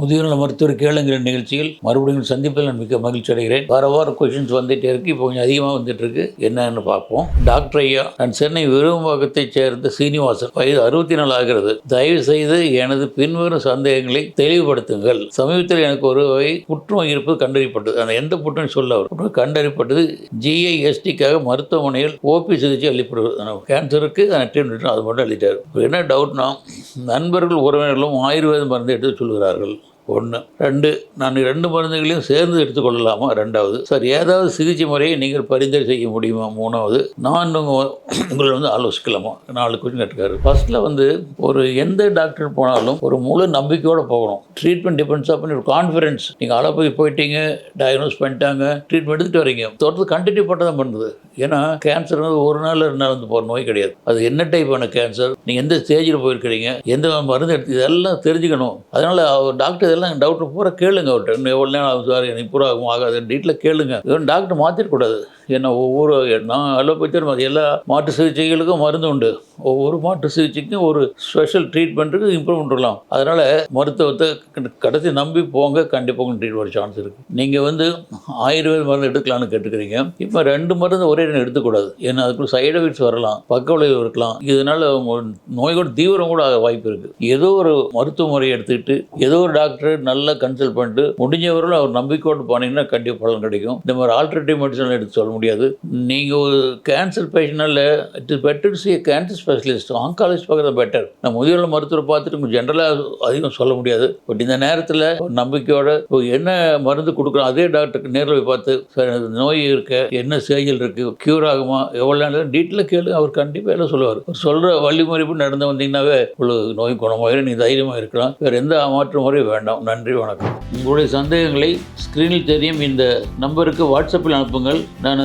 முதியோர் மருத்துவர் கேளுங்கிற நிகழ்ச்சியில் மறுபடியும் சந்திப்பில் நான் மிக மகிழ்ச்சி அடைகிறேன். வார வாரம் கொஷின்ஸ் வந்துட்டே இருக்கு. இப்போ கொஞ்சம் அதிகமாக வந்துட்டு இருக்கு. என்னன்னு பார்ப்போம். டாக்டர் ஐயா நான் சென்னை விரும்பாக்கத்தைச் சேர்ந்த சீனிவாசன். வயது அறுபத்தி நாலு ஆகிறது. தயவு செய்து எனது பின்வரும் சந்தேகங்களை தெளிவுபடுத்துங்கள். சமீபத்தில் எனக்கு ஒரு வகை புற்றுநோய் இருப்பது கண்டறியப்பட்டது. அந்த எந்த புற்றுநோய் சொல்ல அவர். கண்டறியப்பட்டது. ஜிஐஎஸ்டிக்காக மருத்துவமனையில் ஓபி சிகிச்சை அளிப்படுவது கேன்சருக்கு ட்ரீட்மெண்ட் அது மட்டும் அளித்தார். என்ன டவுட்னா நண்பர்கள் உறவினர்களும் ஆயுர்வேத மருந்து எடுத்து சொல்கிறார்கள் ஒன்று ரெண்டு நான் ரெண்டு மருந்துகளையும் சேர்ந்து எடுத்துக்கொள்ளலாமா? ரெண்டாவது. சார் ஏதாவது சிகிச்சை முறையை நீங்கள் பரிந்துரை செய்ய முடியுமா? மூணாவது. நான் உங்கள் உங்களை வந்து ஆலோசிக்கலாமா? நாலு கொஸ்டின் கேட்டுக்காரு ஃபர்ஸ்ட்டில் வந்து ஒரு எந்த டாக்டர் போனாலும் ஒரு முழு நம்பிக்கையோடு போகணும். ட்ரீட்மெண்ட் டிபெண்ட்ஸ் பண்ணி ஒரு கான்ஃபிடன்ஸ் நீங்கள் போய் போயிட்டீங்க டயக்னோஸ் பண்ணிட்டாங்க ட்ரீட்மெண்ட் எடுத்துகிட்டு வரீங்க. தொடர்ந்து கண்டினியூ பண்ண தான் பண்ணுது. ஏன்னா கேன்சர் வந்து ஒரு நாள் ரெண்டு நாள் வந்து போகிற நோய் கிடையாது. அது என்ன டைப்பான கேன்சர் நீங்கள் எந்த ஸ்டேஜில் போயிருக்கிறீங்க? எந்த மருந்து எடுத்து இதெல்லாம் தெரிஞ்சுக்கணும். அதனால் அவர் டாக்டர் இதெல்லாம் டவுட்டர் பூரா கேளுங்க அவர்கிட்ட. இன்னும் எவ்வளோ நேரம் ஆகும் சார் எனக்கு பூரா ஆகும் ஆகாது டீட்டில் கேளுங்க. இவன் டாக்டர் மாற்றிடக்கூடாது ஏன்னா ஒவ்வொரு நான் அலோபதி எல்லா மாற்று சிகிச்சைகளுக்கும் மருந்து உண்டு. ஒவ்வொரு மாற்று சிகிச்சைக்கும் ஒரு ஸ்பெஷல் ட்ரீட்மெண்ட்டுக்கு இம்ப்ரூவ்மெண்ட் வரலாம் அதனால் மருத்துவத்தை கடைசி நம்பி போங்க கண்டிப்பாக உங்களுக்கு ட்ரீட் வர சான்ஸ் இருக்குது நீங்கள் வந்து ஆயுர்வேத மருந்து எடுக்கலாம்னு கேட்டுக்கிறீங்க. இப்போ ரெண்டு மருந்து ஒரே நேரம் எடுத்துக்கூடாது. ஏன்னா அதுக்குள்ள சைடு எஃபெக்ட்ஸ் வரலாம் பக்க விளைவு இருக்கலாம். இதனால் உங்க நோயோட தீவிரம் கூட ஆக வாய்ப்பு இருக்குது ஏதோ ஒரு மருத்துவ முறையை எடுத்துக்கிட்டு ஏதோ ஒரு டாக்டர் நல்லா கன்சல்ட் பண்ணிட்டு முடிஞ்சவர்களும் அவர் நம்பிக்கையோடு போனீங்கன்னா கண்டிப்பாக பலன் கிடைக்கும். இந்த மாதிரி ஆல்டர்னேட்டிவ் மெடிசன் எடுத்து சொல்ல முடியாது. நீங்கள் ஒரு cancer பேஷண்ட்னால it is better see cancer specialist oncology பார்க்குறது பெட்டர் நம்ம முதியோர் மருத்துவரை பார்த்துட்டு ஜென்ரலாக அதிகம் சொல்ல முடியாது. பட் இந்த நேரத்தில் ஒரு நம்பிக்கையோட என்ன மருந்து கொடுக்குறோம் அதே டாக்டருக்கு நேரில் போய் பார்த்து சார் நோய் இருக்க என்ன ஸ்டேஜில் இருக்குது க்யூர் ஆகுமா எவ்வளோ நேரம் டீட்டெயிலாக கேளு அவர் கண்டிப்பாக எல்லாம் சொல்லுவார். சொல்கிற வழிமுறைப்பு நடந்து வந்தீங்கன்னாவே உங்களுக்கு நோய் குணமாயிரும் நீ தைரியமாக இருக்கலாம். வேறு எந்த மாற்று முறையும் வேண்டாம். நன்றி வணக்கம். உங்களுடைய சந்தேகங்களை ஸ்க்ரீனில் தெரியும். இந்த நம்பருக்கு வாட்ஸ்அப்பில் அனுப்புங்கள். நான்